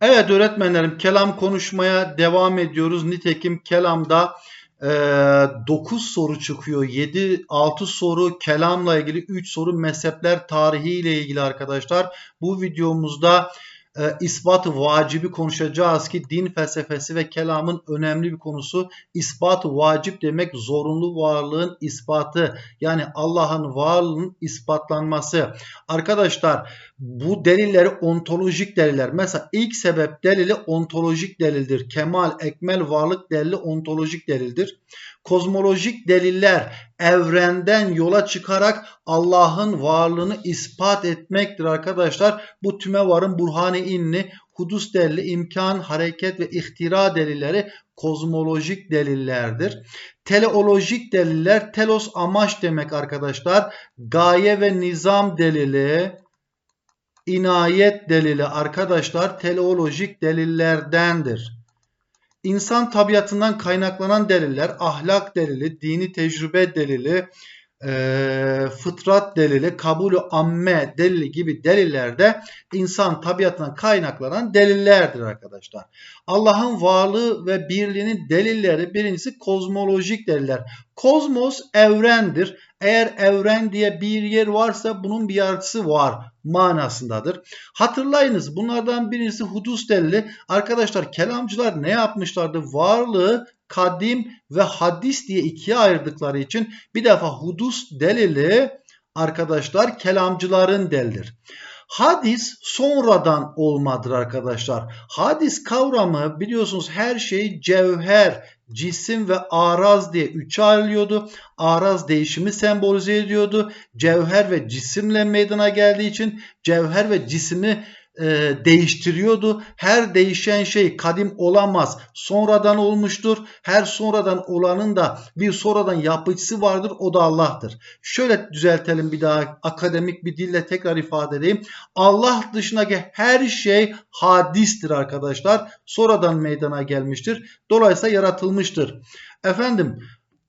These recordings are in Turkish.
Evet öğretmenlerim kelam konuşmaya devam ediyoruz. Nitekim kelamda e, 9 soru çıkıyor. 7 6 soru kelamla ilgili 3 soru mezhepler tarihi ile ilgili arkadaşlar. Bu videomuzda e, ispat-ı vacibi konuşacağız ki din felsefesi ve kelamın önemli bir konusu. İspat-ı vacip demek zorunlu varlığın ispatı yani Allah'ın varlığının ispatlanması. Arkadaşlar bu delilleri ontolojik deliller. Mesela ilk sebep delili ontolojik delildir. Kemal, ekmel, varlık delili ontolojik delildir. Kozmolojik deliller evrenden yola çıkarak Allah'ın varlığını ispat etmektir arkadaşlar. Bu tümevarın burhani inni, hudus delili, imkan, hareket ve ihtira delilleri kozmolojik delillerdir. Teleolojik deliller, telos amaç demek arkadaşlar. Gaye ve nizam delili, inayet delili arkadaşlar teleolojik delillerdendir. İnsan tabiatından kaynaklanan deliller, ahlak delili, dini tecrübe delili, e, fıtrat delili, kabulü amme delili gibi delillerde insan tabiatından kaynaklanan delillerdir arkadaşlar. Allah'ın varlığı ve birliğinin delilleri birincisi kozmolojik deliller. Kozmos evrendir. Eğer evren diye bir yer varsa bunun bir yarısı var manasındadır. Hatırlayınız bunlardan birincisi hudus delili. Arkadaşlar kelamcılar ne yapmışlardı? Varlığı kadim ve hadis diye ikiye ayırdıkları için bir defa hudus delili arkadaşlar kelamcıların deldir. Hadis sonradan olmadır arkadaşlar. Hadis kavramı biliyorsunuz her şey cevher, cisim ve araz diye üçe ayrılıyordu. Araz değişimi sembolize ediyordu. Cevher ve cisimle meydana geldiği için cevher ve cisimi e, değiştiriyordu. Her değişen şey kadim olamaz. Sonradan olmuştur. Her sonradan olanın da bir sonradan yapıcısı vardır. O da Allah'tır. Şöyle düzeltelim bir daha akademik bir dille tekrar ifade edeyim. Allah dışındaki her şey hadistir arkadaşlar. Sonradan meydana gelmiştir. Dolayısıyla yaratılmıştır. Efendim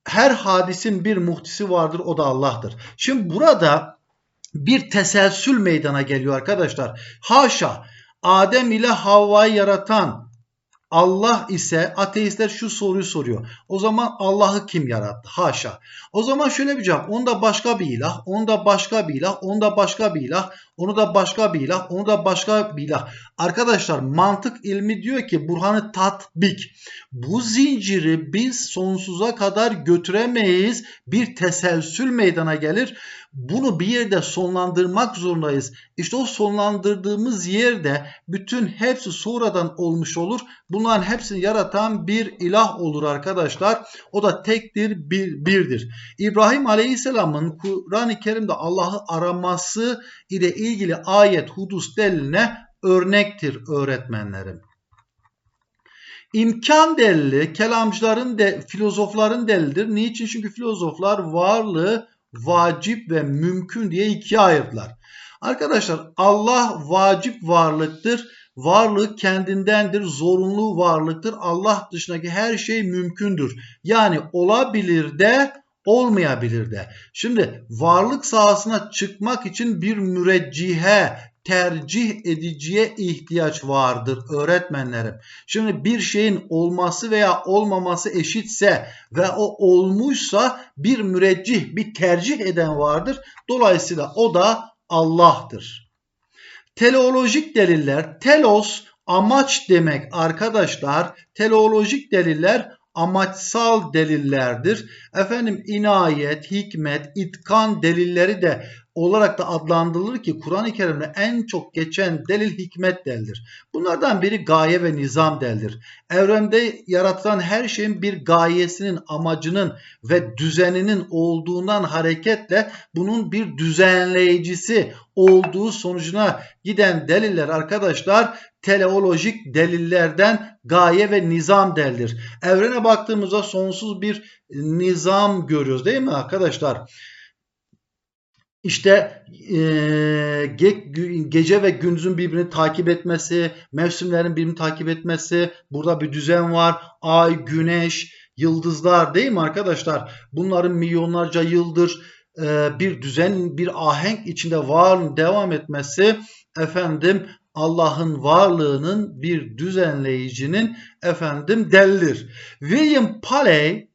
her hadisin bir muhtisi vardır. O da Allah'tır. Şimdi burada bir teselsül meydana geliyor arkadaşlar. Haşa Adem ile Havva'yı yaratan Allah ise ateistler şu soruyu soruyor. O zaman Allah'ı kim yarattı? Haşa. O zaman şöyle bir cevap. Onda başka bir ilah, onda başka bir ilah, onda başka bir ilah, onu da başka bir ilah, onu da başka bir ilah. Arkadaşlar mantık ilmi diyor ki Burhan'ı tatbik. Bu zinciri biz sonsuza kadar götüremeyiz. Bir teselsül meydana gelir. Bunu bir yerde sonlandırmak zorundayız. İşte o sonlandırdığımız yerde bütün hepsi sonradan olmuş olur. Bunların hepsini yaratan bir ilah olur arkadaşlar. O da tektir, bir, birdir. İbrahim Aleyhisselam'ın Kur'an-ı Kerim'de Allah'ı araması ile ilgili ayet hudus deliline örnektir öğretmenlerim. İmkan delili kelamcıların de filozofların delilidir. Niçin? Çünkü filozoflar varlığı vacip ve mümkün diye ikiye ayırdılar. Arkadaşlar Allah vacip varlıktır. Varlık kendindendir, zorunlu varlıktır. Allah dışındaki her şey mümkündür. Yani olabilir de olmayabilir de. Şimdi varlık sahasına çıkmak için bir müreccihe, tercih ediciye ihtiyaç vardır öğretmenlerim. Şimdi bir şeyin olması veya olmaması eşitse ve o olmuşsa bir müreccih, bir tercih eden vardır. Dolayısıyla o da Allah'tır. Teleolojik deliller, telos amaç demek arkadaşlar. Teleolojik deliller amaçsal delillerdir. Efendim inayet, hikmet, itkan delilleri de olarak da adlandırılır ki Kur'an-ı Kerim'de en çok geçen delil hikmet deldir. Bunlardan biri gaye ve nizam deldir. Evrende yaratılan her şeyin bir gayesinin, amacının ve düzeninin olduğundan hareketle bunun bir düzenleyicisi olduğu sonucuna giden deliller arkadaşlar teleolojik delillerden gaye ve nizam deldir. Evrene baktığımızda sonsuz bir nizam görüyoruz değil mi arkadaşlar? İşte e, ge, gece ve gündüzün birbirini takip etmesi, mevsimlerin birbirini takip etmesi, burada bir düzen var. Ay, güneş, yıldızlar değil mi arkadaşlar? Bunların milyonlarca yıldır e, bir düzen, bir ahenk içinde var devam etmesi efendim Allah'ın varlığının bir düzenleyicinin efendim delildir. William Paley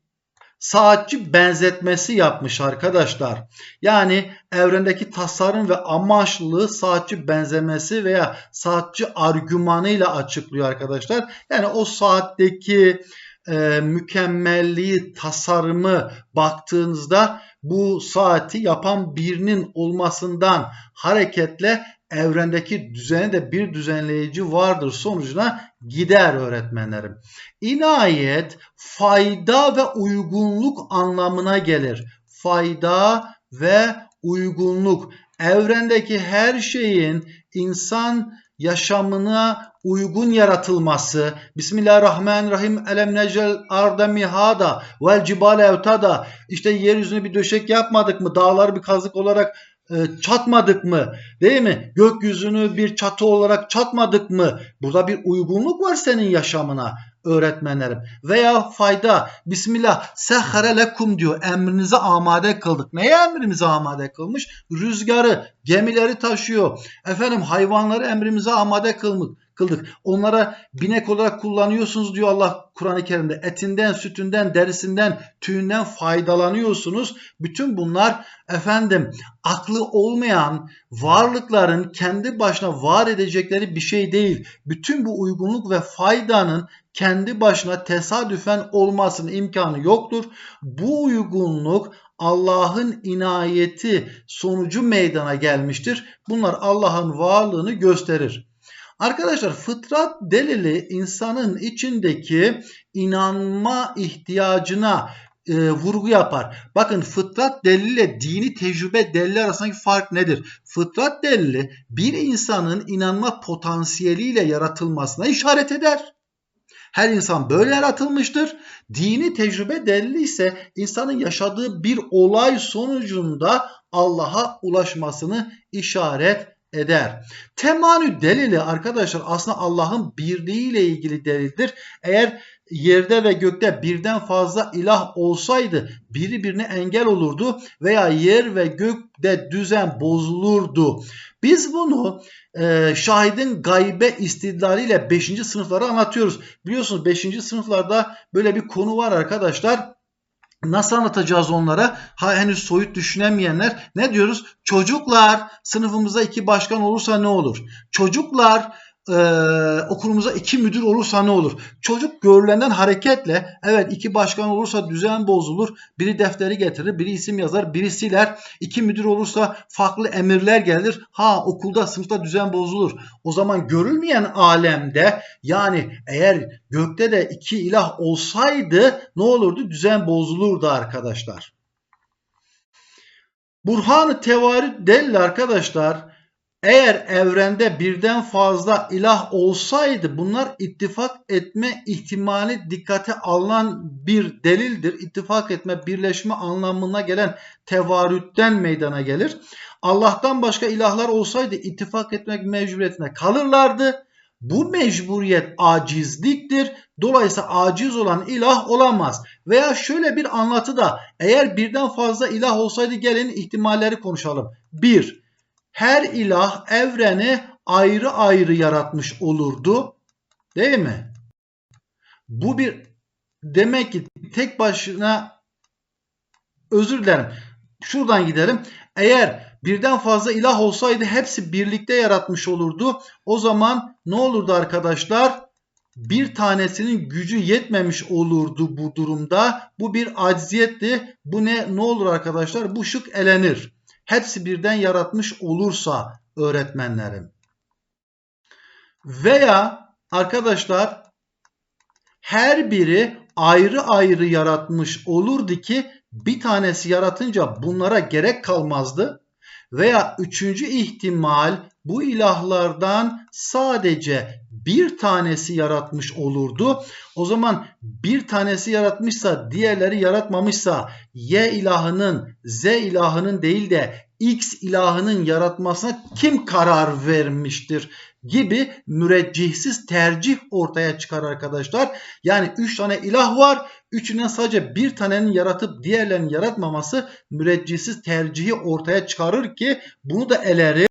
saatçi benzetmesi yapmış arkadaşlar. Yani evrendeki tasarım ve amaçlılığı saatçi benzemesi veya saatçi argümanıyla açıklıyor arkadaşlar. Yani o saatteki e, mükemmelliği, tasarımı baktığınızda bu saati yapan birinin olmasından hareketle evrendeki düzeni de bir düzenleyici vardır sonucuna gider öğretmenlerim. İnayet fayda ve uygunluk anlamına gelir. Fayda ve uygunluk. Evrendeki her şeyin insan yaşamına uygun yaratılması. Bismillahirrahmanirrahim. Elem necel arda mihada vel cibale evtada. İşte yeryüzüne bir döşek yapmadık mı? Dağları bir kazık olarak çatmadık mı? Değil mi? Gökyüzünü bir çatı olarak çatmadık mı? Burada bir uygunluk var senin yaşamına öğretmenlerim. Veya fayda. Bismillah. Sehhere lekum diyor. Emrinize amade kıldık. Neye emrimize amade kılmış? Rüzgarı, gemileri taşıyor. Efendim hayvanları emrimize amade kılmış kıldık. Onlara binek olarak kullanıyorsunuz diyor Allah Kur'an-ı Kerim'de. Etinden, sütünden, derisinden, tüyünden faydalanıyorsunuz. Bütün bunlar efendim aklı olmayan varlıkların kendi başına var edecekleri bir şey değil. Bütün bu uygunluk ve faydanın kendi başına tesadüfen olmasının imkanı yoktur. Bu uygunluk Allah'ın inayeti sonucu meydana gelmiştir. Bunlar Allah'ın varlığını gösterir. Arkadaşlar fıtrat delili insanın içindeki inanma ihtiyacına e, vurgu yapar. Bakın fıtrat deliliyle dini tecrübe delili arasındaki fark nedir? Fıtrat delili bir insanın inanma potansiyeliyle yaratılmasına işaret eder. Her insan böyle yaratılmıştır. Dini tecrübe delili ise insanın yaşadığı bir olay sonucunda Allah'a ulaşmasını işaret eder. Temanü delili arkadaşlar aslında Allah'ın birliği ile ilgili delildir. Eğer yerde ve gökte birden fazla ilah olsaydı biri birine engel olurdu veya yer ve gökte düzen bozulurdu. Biz bunu e, şahidin gaybe istidlaliyle 5. sınıflara anlatıyoruz. Biliyorsunuz 5. sınıflarda böyle bir konu var arkadaşlar. Nasıl anlatacağız onlara? Ha, henüz soyut düşünemeyenler ne diyoruz? Çocuklar sınıfımıza iki başkan olursa ne olur? Çocuklar e, okulumuza iki müdür olursa ne olur? Çocuk görülenden hareketle evet iki başkan olursa düzen bozulur. Biri defteri getirir, biri isim yazar, biri siler. İki müdür olursa farklı emirler gelir. Ha okulda sınıfta düzen bozulur. O zaman görülmeyen alemde yani eğer gökte de iki ilah olsaydı ne olurdu? Düzen bozulurdu arkadaşlar. Burhan-ı tevarüt delil arkadaşlar eğer evrende birden fazla ilah olsaydı bunlar ittifak etme ihtimali dikkate alınan bir delildir. İttifak etme, birleşme anlamına gelen tevarütten meydana gelir. Allah'tan başka ilahlar olsaydı ittifak etmek mecburiyetine kalırlardı. Bu mecburiyet acizliktir. Dolayısıyla aciz olan ilah olamaz. Veya şöyle bir anlatı da eğer birden fazla ilah olsaydı gelin ihtimalleri konuşalım. 1 her ilah evreni ayrı ayrı yaratmış olurdu. Değil mi? Bu bir demek ki tek başına özür dilerim. Şuradan gidelim. Eğer birden fazla ilah olsaydı hepsi birlikte yaratmış olurdu. O zaman ne olurdu arkadaşlar? Bir tanesinin gücü yetmemiş olurdu bu durumda. Bu bir acziyetti. Bu ne ne olur arkadaşlar? Bu şık elenir hepsi birden yaratmış olursa öğretmenlerim. Veya arkadaşlar her biri ayrı ayrı yaratmış olurdu ki bir tanesi yaratınca bunlara gerek kalmazdı. Veya üçüncü ihtimal bu ilahlardan sadece bir tanesi yaratmış olurdu. O zaman bir tanesi yaratmışsa diğerleri yaratmamışsa Y ilahının Z ilahının değil de X ilahının yaratmasına kim karar vermiştir gibi müreccihsiz tercih ortaya çıkar arkadaşlar. Yani 3 tane ilah var. Üçünden sadece bir tanenin yaratıp diğerlerinin yaratmaması müreccihsiz tercihi ortaya çıkarır ki bunu da eleri